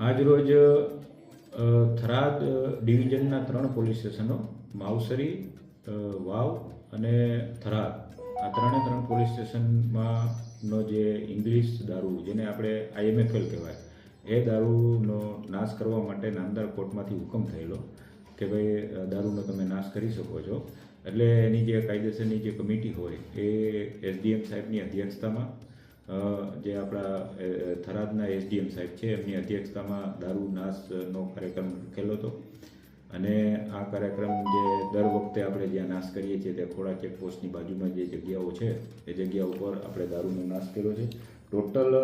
આજરોજ થરાદ ડિવિઝનના ત્રણ પોલીસ સ્ટેશનો માવસરી વાવ અને થરાદ. આ ત્રણે ત્રણ પોલીસ સ્ટેશનમાં નો જે ઇંગ્લિશ દારૂ, જેને આપણે આઈએમએફએલ કહેવાય, એ દારૂનો નાશ કરવા માટે નામદાર કોર્ટમાંથી હુકમ થયેલો કે ભાઈ દારૂનો તમે નાશ કરી શકો છો. એટલે એની જે કાયદેસરની જે કમિટી હોય, એ એસડીએમ સાહેબની અધ્યક્ષતામાં જે આપણા થરાદના એસડીએમ સાહેબ છે, એમની અધ્યક્ષતામાં દારૂ નાશનો કાર્યક્રમ રાખેલો હતો. અને આ કાર્યક્રમ જે દર વખતે આપણે જ્યાં નાશ કરીએ છીએ તે ખોડા ચેકપોસ્ટની બાજુમાં જે જગ્યાઓ છે, એ જગ્યા ઉપર આપણે દારૂનો નાશ કર્યો છે. ટોટલ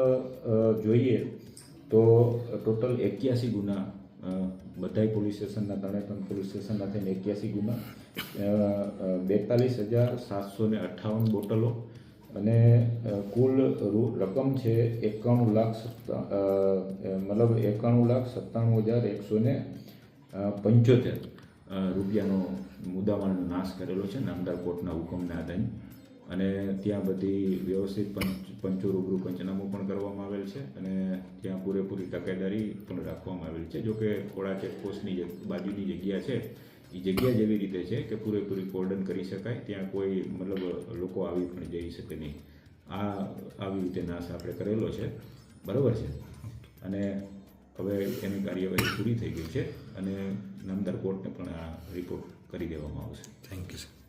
જોઈએ તો ટોટલ એક્યાસી ગુના બધાય પોલીસ સ્ટેશનના ત્રણે પોલીસ સ્ટેશનના થઈને એક્યાસી ગુના બેતાલીસ હજાર સાતસો ને અઠ્ઠાવન બોટલો અને કુલ રકમ છે એકાણું લાખ સત્તા મતલબ એકાણું લાખ સત્તાણું હજાર એકસો ને પંચોતેર રૂપિયાનો મુદ્દામાલનો નાશ કરેલો છે નામદાર કોર્ટના હુકમના આધારે. અને ત્યાં બધી વ્યવસ્થિત પંચ, પંચો રૂબરૂ પંચનામું પણ કરવામાં આવેલ છે અને ત્યાં પૂરેપૂરી તકેદારી પણ રાખવામાં આવેલ છે. જોકે ખોડા ચેકપોસ્ટની જે બાજુની જગ્યા છે એ જગ્યા જેવી રીતે છે કે પૂરેપૂરી કોર્ડન કરી શકાય. ત્યાં કોઈ મતલબ લોકો આવી પણ જઈ શકે નહીં. આ આવી રીતે નાશ આપણે કરેલો છે. બરાબર છે? અને હવે એની કાર્યવાહી પૂરી થઈ ગઈ છે અને નામદાર કોર્ટને પણ આ રિપોર્ટ કરી દેવામાં આવશે. Thank you sir